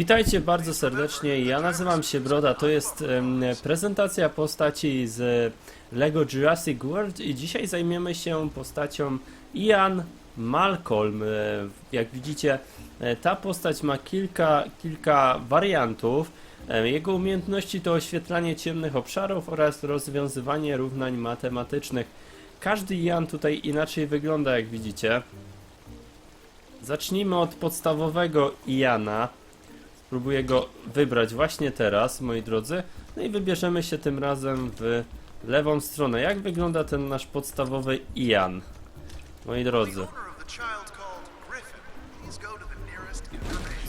Witajcie bardzo serdecznie, ja nazywam się Broda, to jest prezentacja postaci z LEGO Jurassic World i dzisiaj zajmiemy się postacią Ian Malcolm. E, Jak widzicie, e, ta postać ma kilka, kilka wariantów. E, Jego umiejętności to oświetlanie ciemnych obszarów oraz rozwiązywanie równań matematycznych. Każdy Ian tutaj inaczej wygląda, jak widzicie. Zacznijmy od podstawowego Iana. Spróbuję go wybrać właśnie teraz, moi drodzy. No i wybierzemy się tym razem w lewą stronę. Jak wygląda ten nasz podstawowy Ian? Moi drodzy,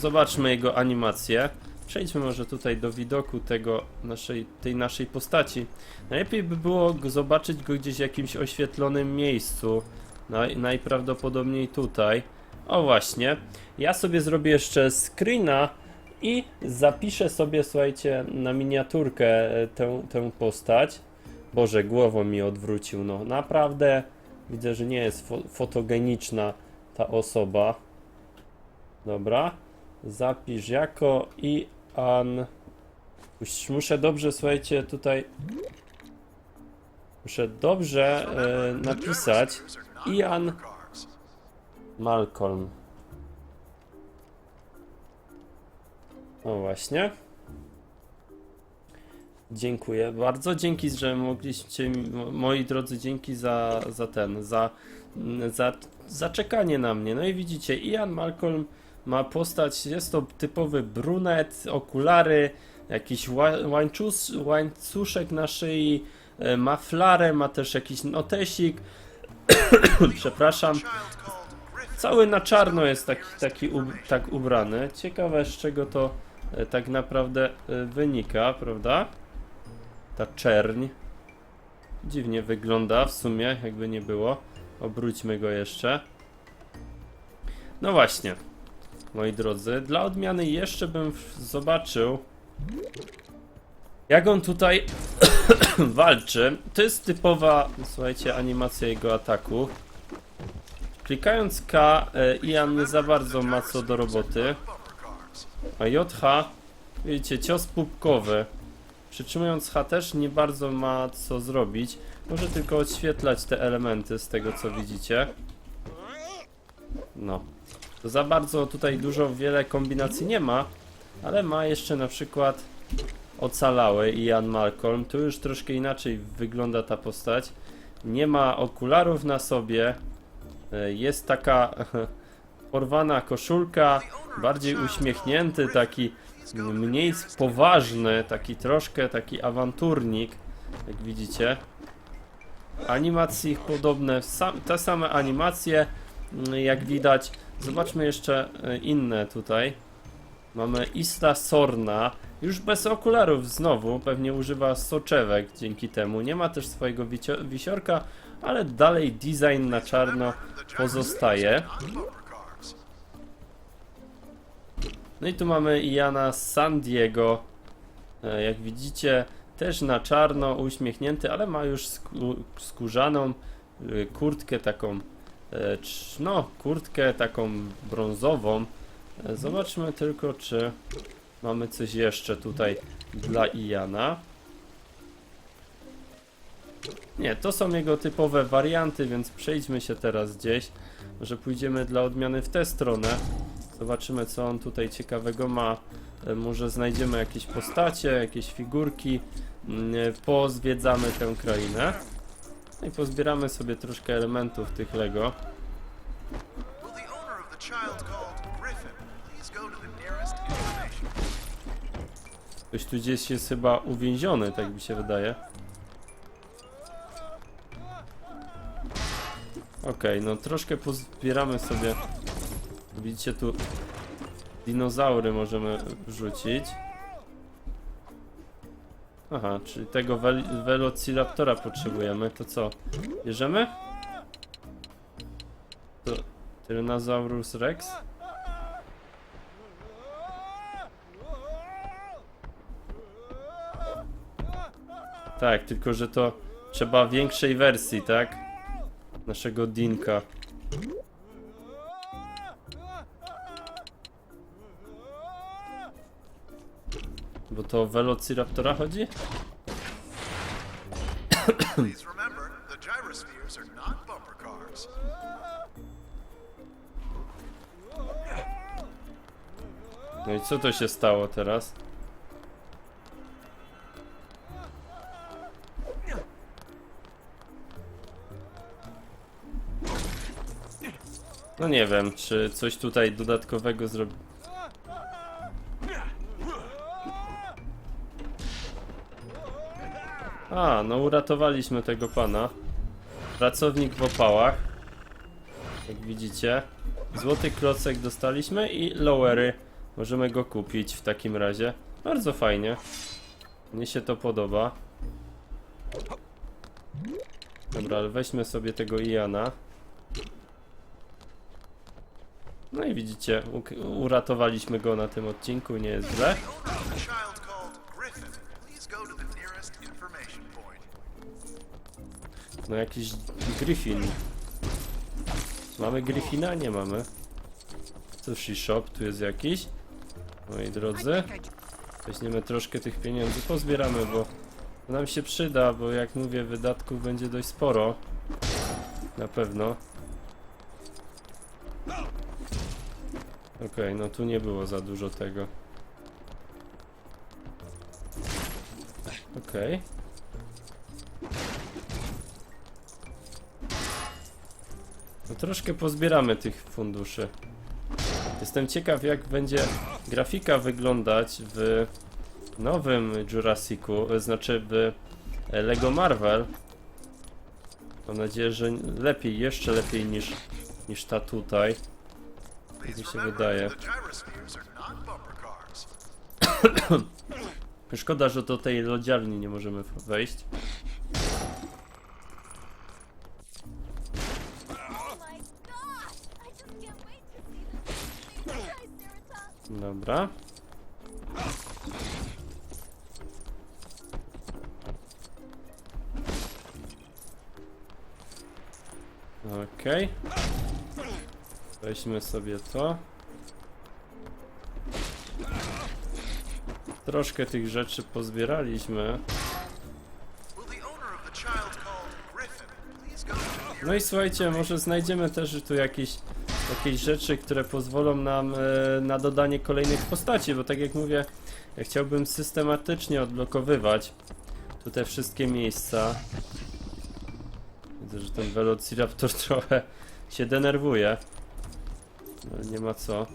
zobaczmy jego animację. Przejdźmy może tutaj do widoku tego naszej, tej naszej postaci. Najlepiej by było zobaczyć go gdzieś w jakimś oświetlonym miejscu. Naj, najprawdopodobniej tutaj. O właśnie. Ja sobie zrobię jeszcze screena i zapiszę sobie, słuchajcie, na miniaturkę e, tę, tę postać. Boże, głową mi odwrócił. No naprawdę widzę, że nie jest fo fotogeniczna ta osoba. Dobra. Zapisz jako Ian. Mus- Muszę dobrze, słuchajcie, tutaj. Muszę dobrze e, napisać Ian. Malcolm. O właśnie. Dziękuję bardzo. Dzięki, że mogliście, moi drodzy, dzięki za, za ten, za, za, za czekanie na mnie. No i widzicie, Ian Malcolm ma postać, jest to typowy brunet, okulary, jakiś ła- łańczus, łańcuszek na szyi, e, ma flarę, ma też jakiś notesik. Przepraszam. Cały na czarno jest taki, taki tak ubrany. Ciekawe z czego to tak naprawdę e, wynika, prawda? Ta czerń. Dziwnie wygląda w sumie, jakby nie było. Obróćmy go jeszcze. No właśnie, moi drodzy, dla odmiany jeszcze bym zobaczył, jak on tutaj walczy. To jest typowa, słuchajcie, animacja jego ataku. Klikając K, e, Ian nie za bardzo ma co do roboty. A JH, widzicie, cios pupkowy. Przytrzymując H też nie bardzo ma co zrobić. Może tylko odświetlać te elementy z tego co widzicie. No. To za bardzo tutaj dużo, wiele kombinacji nie ma, ale ma jeszcze na przykład ocalały Ian Malcolm. Tu już troszkę inaczej wygląda ta postać. Nie ma okularów na sobie. E, Jest taka porwana koszulka, bardziej uśmiechnięty, taki mniej poważny, taki troszkę taki awanturnik, jak widzicie. Animacji podobne, sam, te same animacje, mm, jak widać. Zobaczmy jeszcze e, inne tutaj. Mamy Isla Sorna, już bez okularów znowu, pewnie używa soczewek dzięki temu. Nie ma też swojego wisiorka, ale dalej design na czarno pozostaje. No i tu mamy Iana San Diego. E, Jak widzicie, też na czarno uśmiechnięty, ale ma już skó skórzaną y, kurtkę taką, e, no, kurtkę taką brązową. E, Zobaczmy tylko, czy mamy coś jeszcze tutaj dla Iana. Nie, to są jego typowe warianty, więc przejdźmy się teraz gdzieś. Może pójdziemy dla odmiany w tę stronę. Zobaczymy, co on tutaj ciekawego ma. E, Może znajdziemy jakieś postacie, jakieś figurki. Mm, e, Pozwiedzamy tę krainę. No i pozbieramy sobie troszkę elementów tych Lego. Ktoś tu gdzieś jest chyba uwięziony, tak mi się wydaje. Okej, no troszkę pozbieramy sobie. Widzicie tu dinozaury możemy wrzucić. Aha, czyli tego wel Velociraptora potrzebujemy. To co? Bierzemy? To Tyrannosaurus Rex? Tak, tylko że to trzeba większej wersji, tak? Naszego Dinka. Bo to o Velociraptora chodzi? Please remember, the gyrospheres are not bumper cars. No i co to się stało teraz? No nie wiem, czy coś tutaj dodatkowego zrobi. A, no uratowaliśmy tego pana. Pracownik w opałach. Jak widzicie. Złoty klocek dostaliśmy i lowery. Możemy go kupić w takim razie. Bardzo fajnie. Mnie się to podoba. Dobra, ale weźmy sobie tego Iana. No i widzicie, uratowaliśmy go na tym odcinku, nie jest źle. No jakiś Griffin. Mamy Griffina? Nie mamy. Sushi shop, tu jest jakiś. Moi drodzy. Weźmiemy troszkę tych pieniędzy, pozbieramy, bo nam się przyda, bo jak mówię, wydatków będzie dość sporo. Na pewno. Okej, no tu nie było za dużo tego. Okej. No troszkę pozbieramy tych funduszy. Jestem ciekaw jak będzie grafika wyglądać w nowym Jurassicu, e, znaczy w e, Lego Marvel. Mam nadzieję, że lepiej, jeszcze lepiej niż, niż ta tutaj. Tak mi się wydaje. Szkoda, że do tej lodziarni nie możemy wejść. Dobra. Okej. Weźmy sobie to. Troszkę tych rzeczy pozbieraliśmy. No i słuchajcie, może znajdziemy też tu jakieś, jakieś rzeczy, które pozwolą nam e, na dodanie kolejnych postaci, bo tak jak mówię, ja chciałbym systematycznie odblokowywać tu te wszystkie miejsca. Widzę, że ten Velociraptor trochę się denerwuje. Ale nie ma co.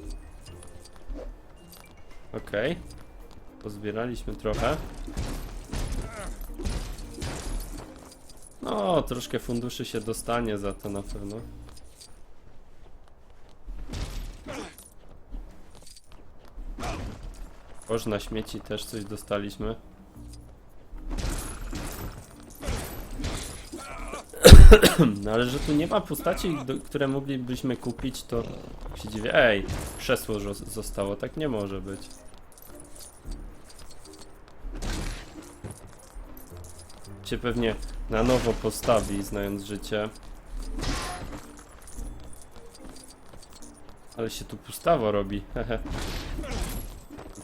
Okej. Pozbieraliśmy trochę. No, troszkę funduszy się dostanie za to na pewno. Boż na śmieci też coś dostaliśmy. No ale że tu nie ma postaci, do, które moglibyśmy kupić, to się dziwię. Ej, krzesło zo- zostało, tak nie może być. Się pewnie na nowo postawi, znając życie. Ale się tu pustawo robi. hehe.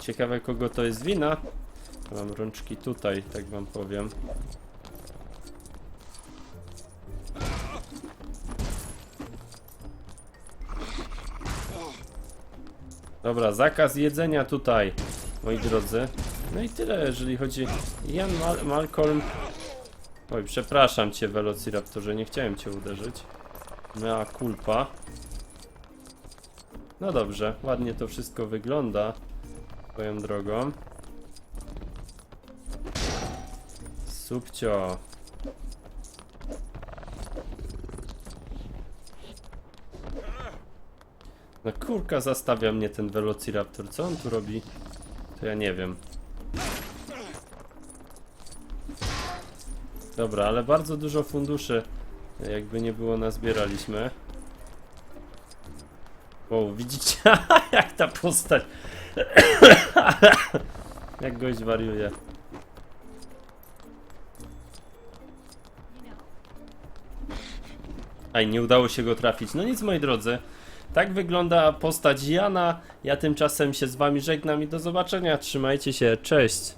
Ciekawe kogo to jest wina. Mam rączki tutaj, tak wam powiem. Dobra, zakaz jedzenia tutaj, moi drodzy. No i tyle, jeżeli chodzi. Jan Mal Malcolm. Oj, przepraszam cię, Velociraptorze, nie chciałem cię uderzyć. Mea culpa. No dobrze, ładnie to wszystko wygląda. Swoją drogą. Subcio. No kurka zastawia mnie ten Velociraptor. Co on tu robi? To ja nie wiem. Dobra, ale bardzo dużo funduszy jakby nie było nazbieraliśmy. Wow, widzicie jak ta postać jak gość wariuje. Aj, nie udało się go trafić. No nic, moi drodzy. Tak wygląda postać Jana. Ja tymczasem się z wami żegnam i do zobaczenia. Trzymajcie się, cześć.